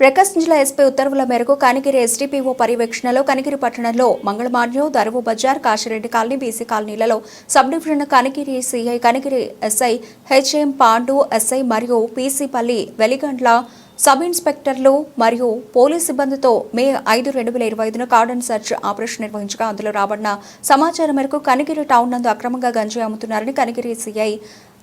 ప్రకాశం జిల్లా ఎస్పీ ఉత్తర్వుల మేరకు కనిగిరి ఎస్డీపీఓ పర్యవేక్షణలో కనిగిరి పట్టణంలో మంగళమాన్యం దరువు Bazar Kasireddy colony BC కాలనీలలో sub division Kanigiri CI Kanigiri SI HM Pandu SI మరియు పీసీపల్లి వెలిగండ్ల సబ్ ఇన్స్పెక్టర్లు మరియు పోలీస్ సిబ్బందితో మే ఐదు రెండు వేల ఇరవై ఐదున కార్డన్ సెర్చ్ ఆపరేషన్ నిర్వహించగా అందులో రాబడిన సమాచారం మేరకు కనిగిరి టౌన్ నందు అక్రమంగా గంజాయి అమ్ముతున్నారని కనిగిరి సిఐ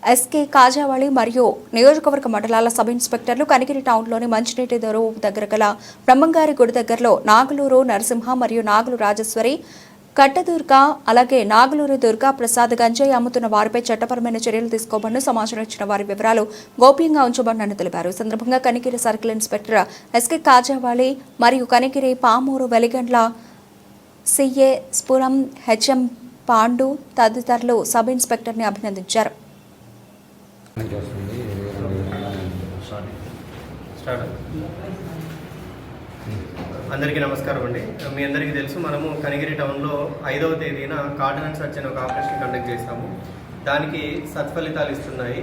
ఎస్కే కాజావళి మరియు నియోజకవర్గ మండలాల సబ్ ఇన్స్పెక్టర్లు కనిగిరి టౌన్లోని మంచినీటి దొరువు దగ్గర గల బ్రహ్మంగారి గుడి దగ్గరలో నాగులూరు నరసింహ మరియు నాగులు రాజేశ్వరి కట్టదుర్గ అలాగే నాగులూరు దుర్గా ప్రసాద్ గంజాయి అమ్ముతున్న వారిపై చట్టపరమైన చర్యలు తీసుకోబడిన సమాచారం ఇచ్చిన వారి వివరాలు గోప్యంగా ఉంచబడినని తెలిపారు. సందర్భంగా Kanigiri circle inspector SK Kajavali మరియు కనిగిరి పామూరు వెలిగండ్ల సిఏ స్పురం హెచ్ఎం పాండు తదితరులు సబ్ ఇన్స్పెక్టర్ని అభినందించారు. నుంచి వస్తుంది సారీ స్టార్ట్ అందరికీ నమస్కారం అండి. మీ అందరికీ తెలుసు మనము కనిగిరి టౌన్లో ఐదవ తేదీన కార్డినెంట్ సర్చ్ అనే ఒక ఆపరేషన్ కండక్ట్ చేశాము. దానికి సత్ఫలితాలు ఇస్తున్నాయి.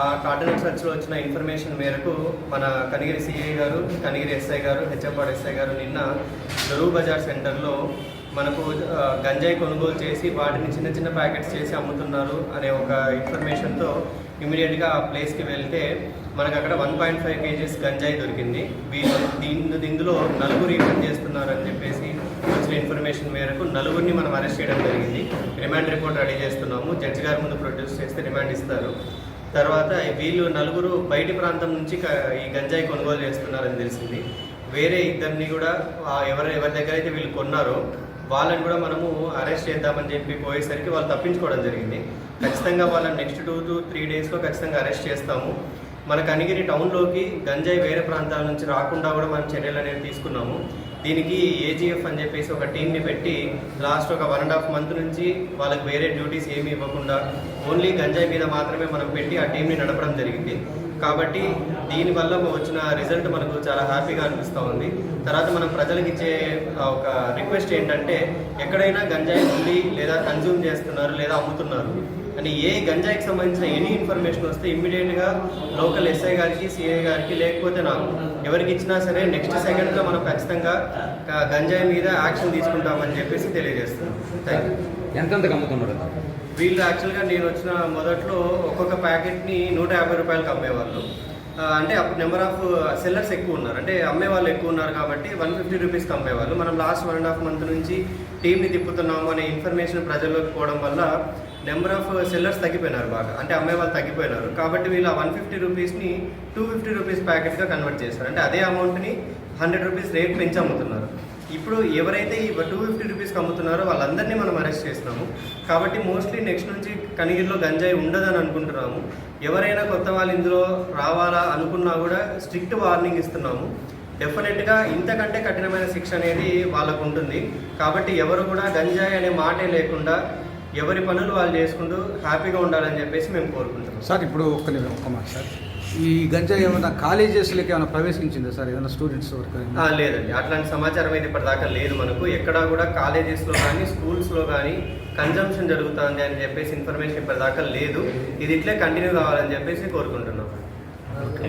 ఆ కార్డినెంట్ సర్చ్లో వచ్చిన ఇన్ఫర్మేషన్ మేరకు మన కనిగిరి సిఐ గారు కనిగిరి ఎస్ఐ గారు హెచ్ఎఫ్ఆర్ ఎస్ఐ గారు నిన్న దొరువు బజార్ సెంటర్లో మనకు గంజాయి కొనుగోలు చేసి వాటిని చిన్న చిన్న ప్యాకెట్స్ చేసి అమ్ముతున్నారు అనే ఒక ఇన్ఫర్మేషన్తో ఇమీడియట్గా ఆ ప్లేస్కి వెళ్తే మనకు అక్కడ వన్ పాయింట్ ఫైవ్ కేజీస్ గంజాయి దొరికింది. వీళ్ళు దీని ఇందులో నలుగురు రిమాండ్ చేస్తున్నారు అని చెప్పేసి వచ్చిన ఇన్ఫర్మేషన్ మేరకు నలుగురిని మనం అరెస్ట్ చేయడం జరిగింది. రిమాండ్ రిపోర్ట్ రెడీ చేస్తున్నాము. జడ్జి గారి ముందు ప్రొడ్యూస్ చేస్తే రిమాండ్ ఇస్తారు. తర్వాత వీళ్ళు నలుగురు బయటి ప్రాంతం నుంచి ఈ గంజాయి కొనుగోలు చేస్తున్నారని తెలిసింది. వేరే ఇద్దరిని కూడా ఎవరు ఎవరి దగ్గర అయితే వీళ్ళు కొన్నారో వాళ్ళని కూడా మనము అరెస్ట్ చేద్దామని చెప్పి పోయేసరికి వాళ్ళు తప్పించుకోవడం జరిగింది. ఖచ్చితంగా వాళ్ళని నెక్స్ట్ టూ టు త్రీ డేస్లో ఖచ్చితంగా అరెస్ట్ చేస్తాము. మన కనిగిరి టౌన్లోకి గంజాయి వేరే ప్రాంతాల నుంచి రాకుండా కూడా మనం చర్యలు అనేవి తీసుకున్నాము. దీనికి ఏజీఎఫ్ అని చెప్పేసి ఒక టీంని పెట్టి లాస్ట్ ఒక వన్ అండ్ హాఫ్ మంత్ నుంచి వాళ్ళకి వేరే డ్యూటీస్ ఏమీ ఇవ్వకుండా ఓన్లీ గంజాయి మీద మాత్రమే మనం పెట్టి ఆ టీంని నడపడం జరిగింది. కాబట్టి దీనివల్ల వచ్చిన రిజల్ట్ మనకు చాలా హ్యాపీగా అనిపిస్తూ ఉంది. తర్వాత మనం ప్రజలకు ఇచ్చే ఒక రిక్వెస్ట్ ఏంటంటే ఎక్కడైనా గంజాయి ఉంది లేదా కన్జ్యూమ్ చేస్తున్నారు లేదా అమ్ముతున్నారు అని ఏ గంజాయికి సంబంధించిన ఎనీ ఇన్ఫర్మేషన్ వస్తే ఇమ్మీడియట్గా లోకల్ ఎస్ఐ గారికి సిఐ గారికి లేకపోతే నాకు ఎవరికి ఇచ్చినా సరే నెక్స్ట్ సెకండ్లో మనం ఖచ్చితంగా గంజాయి మీద యాక్షన్ తీసుకుంటామని చెప్పేసి తెలియజేస్తున్నాం. థ్యాంక్ యూ ఎంతెంతకు అమ్ముతున్నారు వీళ్ళు యాక్చువల్గా నేను వచ్చిన మొదట్లో ఒక్కొక్క ప్యాకెట్ని నూట యాభై రూపాయలకు అమ్మేవాళ్ళు. అంటే అప్పుడు నెంబర్ ఆఫ్ సెల్లర్స్ ఎక్కువ ఉన్నారు. అంటే అమ్మే వాళ్ళు ఎక్కువ ఉన్నారు కాబట్టి వన్ ఫిఫ్టీ రూపీస్కి అమ్మేవాళ్ళు. మనం last one and half month నుంచి టీంని తిప్పుతున్నాము అనే ఇన్ఫర్మేషన్ ప్రజల్లోకి పోవడం వల్ల నెంబర్ ఆఫ్ సెల్లర్స్ తగ్గిపోయినారు బాగా. అంటే అమ్మే వాళ్ళు తగ్గిపోయినారు. కాబట్టి వీళ్ళు ఆ వన్ ఫిఫ్టీ రూపీస్ని టూ ఫిఫ్టీ రూపీస్ ప్యాకెట్గా కన్వర్ట్ చేస్తారు అంటే అదే అమౌంట్ని హండ్రెడ్ రూపీస్ రేట్ పెంచి అమ్ముతున్నారు. ఇప్పుడు ఎవరైతే ఈ టూ ఫిఫ్టీ రూపీస్కి అమ్ముతున్నారో వాళ్ళందరినీ మనం అరెస్ట్ చేస్తున్నాము కాబట్టి మోస్ట్లీ నెక్స్ట్ నుంచి కనిగిరిలో గంజాయి ఉండదని అనుకుంటున్నాము. ఎవరైనా కొత్త వాళ్ళు ఇందులో రావాలా అనుకున్నా కూడా స్ట్రిక్ట్ వార్నింగ్ ఇస్తున్నాము. డెఫినెట్గా ఇంతకంటే కఠినమైన శిక్ష అనేది వాళ్ళకు ఉంటుంది. కాబట్టి ఎవరు కూడా గంజాయి అనే మాటే లేకుండా ఎవరి పనులు వాళ్ళు చేసుకుంటూ హ్యాపీగా ఉండాలని చెప్పేసి మేము కోరుకుంటున్నాం. సార్ ఇప్పుడు ఒక్క నిమిషం ఒక్క మాట సార్. ఈ గంజాయి ఏమైనా కాలేజెస్లోకి ఏమైనా ప్రవేశించిందా సార్? ఏమైనా స్టూడెంట్స్ వరకు ఆ, లేదండి. అట్లాంటి సమాచారం అయితే ఇప్పటిదాకా లేదు మనకు. ఎక్కడా కూడా కాలేజెస్లో కానీ స్కూల్స్లో కానీ కన్జంప్షన్ జరుగుతుంది అని చెప్పేసి ఇన్ఫర్మేషన్ ఇప్పటిదాకా లేదు. ఇది ఇట్లే కంటిన్యూ కావాలని చెప్పేసి కోరుకుంటున్నాం. ఓకే.